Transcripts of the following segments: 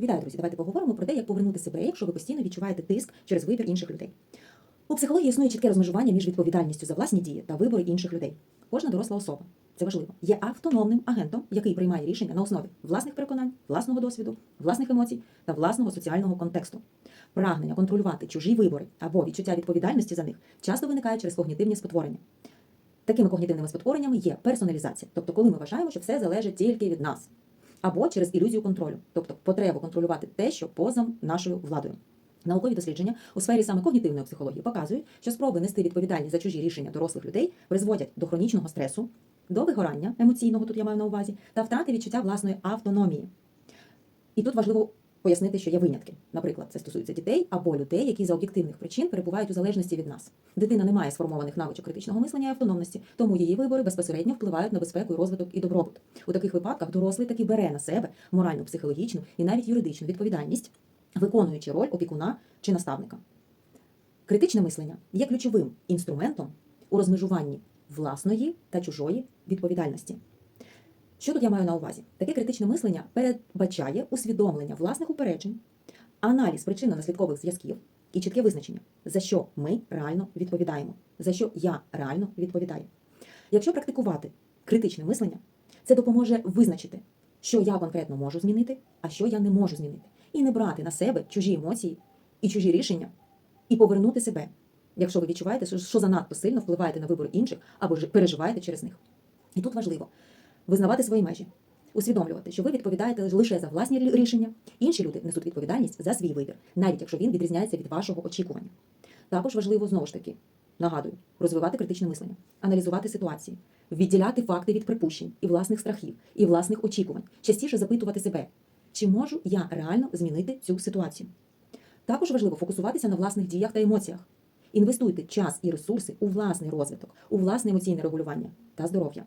Вітаю, друзі! Давайте поговоримо про те, як повернути себе, якщо ви постійно відчуваєте тиск через вибір інших людей. У психології існує чітке розмежування між відповідальністю за власні дії та вибори інших людей. Кожна доросла особа, це важливо, є автономним агентом, який приймає рішення на основі власних переконань, власного досвіду, власних емоцій та власного соціального контексту. Прагнення контролювати чужі вибори або відчуття відповідальності за них часто виникає через когнітивні спотворення. Такими когнітивними спотвореннями є персоналізація, тобто коли ми вважаємо, що все залежить тільки від нас, або через ілюзію контролю, тобто потребу контролювати те, що поза нашою владою. Наукові дослідження у сфері саме когнітивної психології показують, що спроби нести відповідальність за чужі рішення дорослих людей призводять до хронічного стресу, до вигорання емоційного, тут я маю на увазі, та втрати відчуття власної автономії. І тут важливо пояснити, що є винятки. Наприклад, це стосується дітей або людей, які за об'єктивних причин перебувають у залежності від нас. Дитина не має сформованих навичок критичного мислення і автономності, тому її вибори безпосередньо впливають на безпеку розвиток і добробут. У таких випадках дорослий таки бере на себе моральну, психологічну і навіть юридичну відповідальність, виконуючи роль опікуна чи наставника. Критичне мислення є ключовим інструментом у розмежуванні власної та чужої відповідальності. Що тут я маю на увазі? Таке критичне мислення передбачає усвідомлення власних упереджень, аналіз причинно-наслідкових зв'язків і чітке визначення, за що ми реально відповідаємо, за що я реально відповідаю. Якщо практикувати критичне мислення, це допоможе визначити, що я конкретно можу змінити, а що я не можу змінити, і не брати на себе чужі емоції і чужі рішення, і повернути себе, якщо ви відчуваєте, що- занадто сильно впливаєте на вибори інших або переживаєте через них. І тут важливо визнавати свої межі, усвідомлювати, що ви відповідаєте лише за власні рішення, інші люди несуть відповідальність за свій вибір, навіть якщо він відрізняється від вашого очікування. Також важливо знову ж таки, нагадую, розвивати критичне мислення, аналізувати ситуації, відділяти факти від припущень і власних страхів, і власних очікувань, частіше запитувати себе, чи можу я реально змінити цю ситуацію. Також важливо фокусуватися на власних діях та емоціях. Інвестуйте час і ресурси у власний розвиток, у власне емоційне регулювання та здоров'я.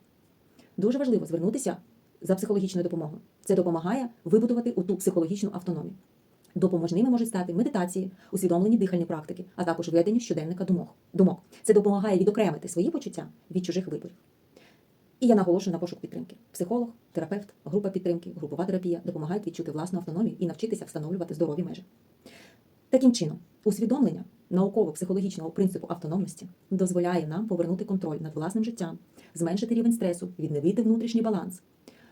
Дуже важливо звернутися за психологічною допомогою. Це допомагає вибудувати ту психологічну автономію. Допоможними можуть стати медитації, усвідомлені дихальні практики, а також ведення щоденника думок. Це допомагає відокремити свої почуття від чужих виборів. І я наголошую на пошук підтримки. Психолог, терапевт, група підтримки, групова терапія допомагають відчути власну автономію і навчитися встановлювати здорові межі. Таким чином, усвідомлення науково-психологічного принципу автономності дозволяє нам повернути контроль над власним життям, зменшити рівень стресу, відновити внутрішній баланс.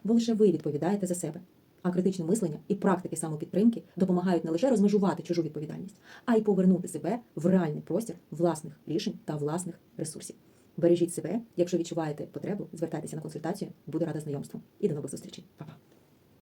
Бо лише ви відповідаєте за себе. А критичне мислення і практики самопідтримки допомагають не лише розмежувати чужу відповідальність, а й повернути себе в реальний простір власних рішень та власних ресурсів. Бережіть себе, якщо відчуваєте потребу, звертайтеся на консультацію. Буду рада знайомству. І до нових зустрічей. Па-па.